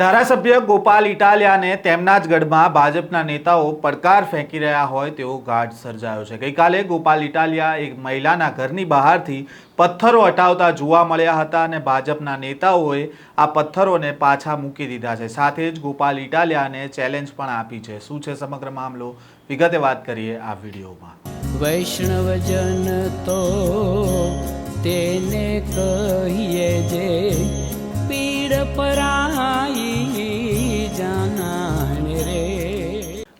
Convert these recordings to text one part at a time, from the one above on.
ધારાસભ્ય ગોપાલ ઇટાલિયાને તેમના જ ગઢમાં ભાજપના નેતાઓ પડકાર ફેંકી રહ્યા હોય તેવો ઘાટ સર્જાયો છે. ગઈકાલે ગોપાલ ઇટાલિયા એક મહિલાના ઘરની બહારથી પથ્થરો હટાવતા જોવા મળ્યા હતા અને ભાજપના નેતાઓએ આ પથ્થરોને પાછા મૂકી દીધા છે. સાથે જ ગોપાલ ઇટાલિયાને ચેલેન્જ પણ આપી છે. શું છે સમગ્ર મામલો? વિગતે વાત કરીએ આ વિડીયોમાં. વૈષ્ણવજન તો તેને કહીએ જે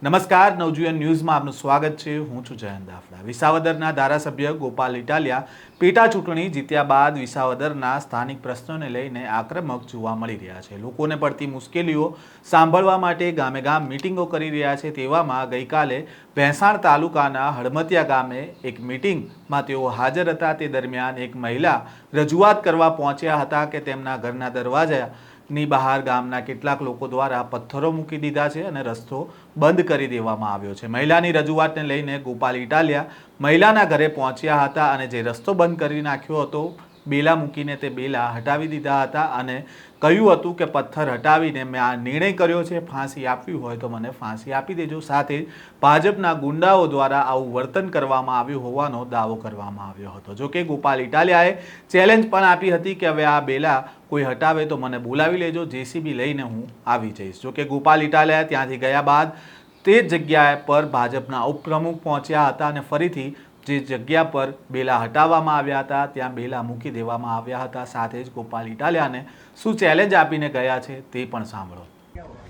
નમસ્કાર, નવજીવન ન્યૂઝમાં આપનું સ્વાગત છે. હું છું જયંત દાફડા. વિસાવદરના ધારાસભ્ય ગોપાલ ઇટાલિયા પેટા ચૂંટણી જીત્યા બાદ વિસાવદરના સ્થાનિક પ્રશ્નોને લઈને આક્રમક જોવા મળી રહ્યા છે. લોકોને પડતી મુશ્કેલીઓ સાંભળવા માટે ગામે ગામ મિટિંગો કરી રહ્યા છે. તેવામાં ગઈકાલે ભેંસાણ તાલુકાના હળમતિયા ગામે એક મિટિંગમાં તેઓ હાજર હતા. તે દરમિયાન એક મહિલા રજૂઆત કરવા પહોંચ્યા હતા કે તેમના ઘરના દરવાજા ની બહાર ગામના કેટલાક લોકો દ્વારા પથ્થરો મૂકી દીધા છે અને રસ્તો બંધ કરી દેવામાં આવ્યો છે. મહિલાની રજૂઆતને લઈને ગોપાલ ઇટાલિયા મહિલાના ઘરે પહોંચ્યા હતા અને જે રસ્તો બંધ કરી નાખ્યો હતો બેલા મૂકીને તે બેલા હટાવી દીધા હતા અને કહ્યું હતું કે પથ્થર હટાવીને મેં આ નિર્ણય કર્યો છે, ફાંસી આપવી હોય તો મને ફાંસી આપી દેજો. સાથે ભાજપના ગુંડાઓ દ્વારા આવું વર્તન કરવામાં આવ્યું હોવાનો દાવો કરવામાં આવ્યો હતો. જો કે ગોપાલ ઇટાલિયાએ ચેલેન્જ પણ આપી હતી કે હવે આ બેલા કોઈ હટાવે તો મને બોલાવી લેજો, જેસીબી લઈને હું આવી જઈશ. જોકે ગોપાલ ઇટાલિયા ત્યાંથી ગયા બાદ તે જ જગ્યા પર ભાજપના ઉપપ્રમુખ પહોંચ્યા હતા અને ફરીથી જે જગ્યા પર બેલા હટાવવામાં આવ્યા હતા ત્યાં બેલા મૂકી દેવામાં આવ્યા હતા. સાથે જ ગોપાલ ઇટાલિયાને શું ચેલેન્જ આપીને ગયા છે તે પણ સાંભળો.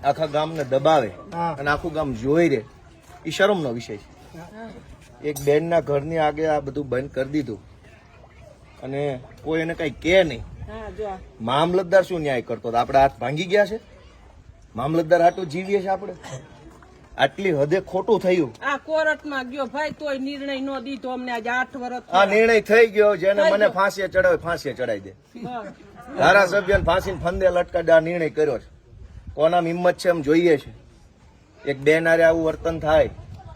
આખા ગામને દબાવે અને આખું ગામ જોઈ રહે. એ શરમનો વિષય છે. એક બેનના ઘરની આગે આ બધું બંધ કરી દીધું. અને કોઈ એને કઈ કે નહીં. મામલતદાર શું ન્યાય કરતો હતો? આપડા હાથ ભાંગી ગયા છે? મામલતદાર હાટું જીવીએ છીએ આપણે? આટલી હદે ખોટું થયું. આ કોર્ટમાં ગયો ભાઈ તોય નિર્ણય નો દીધો અમને. આજે આઠ વર્ષ આ નિર્ણય થઈ ગયો જેને મને ફાંસીએ ચડાવે ફાંસીએ ચડાવી દે. ધારાસભ્ય ફાંસીને ફંદે લટકાડે આ નિર્ણય કર્યો છે. કોના હિંમત છે એમ જોઈએ છે. એક બેનારે આવું વર્તન થાય.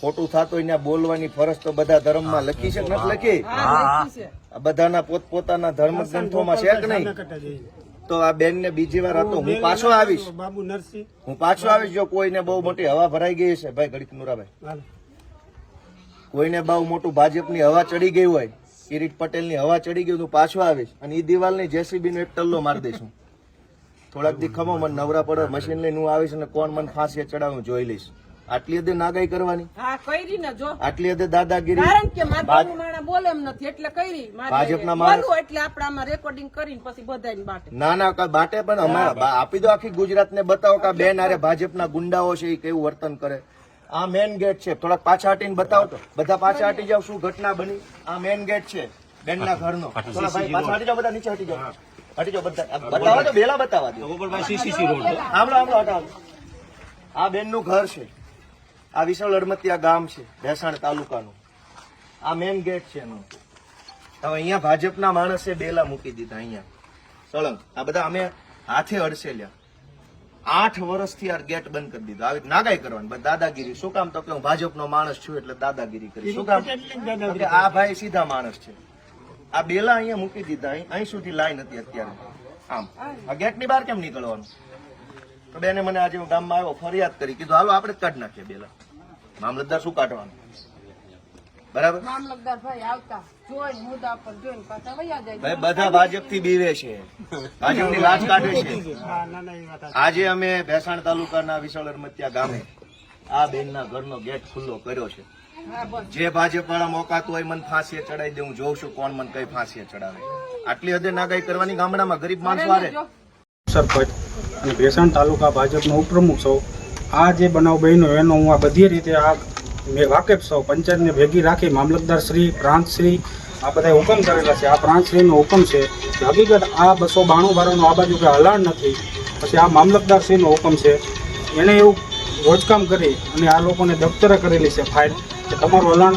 ખોટું થતું ત્યાં બોલવાની ફરજ તો બધા ધર્મમાં લખી છે નથી લખી? બધાના પોત પોતાના આ બધાના પોતપોતાના ધર્મ ગ્રંથોમાં છે કે નહીં? તો આ બેન ને બીજી વાર હતો હું પાછો આવીશ. બાબુ નરસિંહ. હું પાછો આવીશ જો કોઈને બહુ મોટી હવા ભરાઈ ગઈ છે ભાઈ ગણિત નુરાભાઈ કોઈને બહુ મોટું ભાજપની હવા ચડી ગઈ હોય કિરીટ પટેલની હવા ચડી ગઈ હું પાછો આવીશ અને એ દિવાલની જેસીબી નો એક ટલ્લો મારી દઈશું થોડાક દી ખમો મને નવરા પડે મશીન લઈને હું આવીશ અને કોણ મને ફાંસી ચડાવું જોઈ લઈશ. આટલી હદે નાગાઈ કરવાની? હા કરી ને જો. આટલી હદે દાદાગીરી? કારણ કે માતાનું માણા બોલે એમ નથી એટલે કરી ભાજપના માણસ- એટલે આપણે આમાં રેકોર્ડિંગ કરીને પછી બધાને બાટે. ના ના બાટે પણ આપી દો આખી ગુજરાત ને બતાવો કે બેન આરે ભાજપના ગુંડાઓ છે એ કેવું વર્તન કરે? આ મેન ગેટ છે. થોડાક પાછા હટીને બતાવો તો. બધા પાછા હટી જાવ શું ઘટના બની? આ મેન ગેટ છે બેનના ઘરનો. થોડા ભાઈ પાછા હટી જાવ બધા નીચે હટી જાઓ. હટી જાવ બધા. બતાવો તો વેલા બતાવા દો. આમળો આમળો હટાવો. આ બેનનું ઘર છે. આ વિશાળ અડમતિયા ગામ છે ભેસાણ તાલુકાનું. આ મેન ગેટ છે એનો. હવે અહીંયા ભાજપના માણસે બેલા મૂકી દીધા અહીંયા. સળંગ. આ બધા અમે હાથે અડસેલ્યા આઠ વર્ષથી આ ગેટ બંધ કરી દીધો. આવી નાગાઈ કરવાની. દાદાગીરી. શું કામ તો કે હું ભાજપનો માણસ છું એટલે દાદાગીરી કરી શું કામ? આ ભાઈ સીધા માણસ છે. આ બેલા અહીંયા મૂકી દીધા. અહીં સુધી લાઈન હતી અત્યારે. આમ. આ ગેટની બહાર કેમ નીકળવાનું? તો બેને મને આજે હું ગામમાં આવ્યો ફરિયાદ કરી. કીધું હાલો આપણે કાઢ નાખીએ બેલા. મામલતદાર શું કાઢવાનું? બરાબર? મામલતદાર ભાઈ આવતા. જોઈને મુદ્દા પર જોઈને પાછા વયા જાય. ભાઈ બધા ભાજપથી બીવે છે. ભાજપની લાજ કાઢે છે. હા ના ના એ વાત સાચી. આજે અમે ભેસાણ તાલુકાના વિશાળ અરમતિયા ગામે આ બેનના ઘરનો ગેટ ખુલ્લો કર્યો છે. જે ભાજપ વાળા મોકાતું હોય મને ફાંસીએ ચડાવી દે હું જોઉં છું કોણ મને કઈ ફાંસીએ ચડાવે. આટલી હદે નાગાઈ કરવાની ગામડામાં ગરીબ માણસો જો. સરપંચ અને ભેસાણ તાલુકા ભાજપનો ઉપપ્રમુખ છું. આ જે બનાવ બન્યો એનો હું આ બધી રીતે આ મેં વાકેફ સૌ પંચાયતને ભેગી રાખી મામલતદાર શ્રી, પ્રાંત શ્રી, આ બધા હુકમ કરેલા છે. આ પ્રાંત શ્રીનો હુકમ છે હકીકત આ બસો બાણું બારાનું આ બાજુ કે હલાણ નથી. પછી આ મામલતદાર શ્રીનો હુકમ છે. એણે એવું રોજકામ કરી અને આ લોકોને દફતરે કરેલી છે ફાઇલ કે તમારું વલણ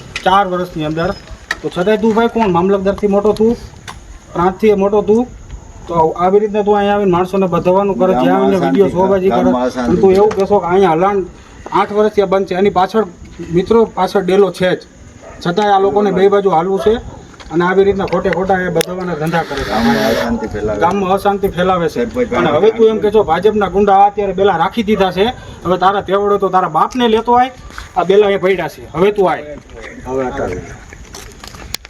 ચાર વર્ષની અંદર. તો છતાંય તું ભાઈ કોણ? મામલતદારથી મોટો તું? પ્રાંતથી મોટો તું? તો આવી રીતે તું અહીંયા આવીને માણસોને બધાવાનું કરે જ્યાં આવીને વીડિયો શોભાજી કરે. તું એવું કહેશો કે અહીંયા હલાણ આઠ વર્ષથી બંધ છે. એની પાછળ મિત્રો પાછળ ડેલો છે જ. છતાંય આ લોકોને બે બાજુ હાલવું છે. અને આવી રીતના ખોટે ખોટા એ બધાના ધંધા કરે છે. ગામમાં અશાંતિ ફેલાવે છે. અને હવે તું એમ કે છો ભાજપના ગુંડા અત્યારે બેલા રાખી દીધા છે. હવે તારા તેવડો તો તારા બાપને લેતો આય. આ બેલા એ પડ્યા છે. હવે તું આય.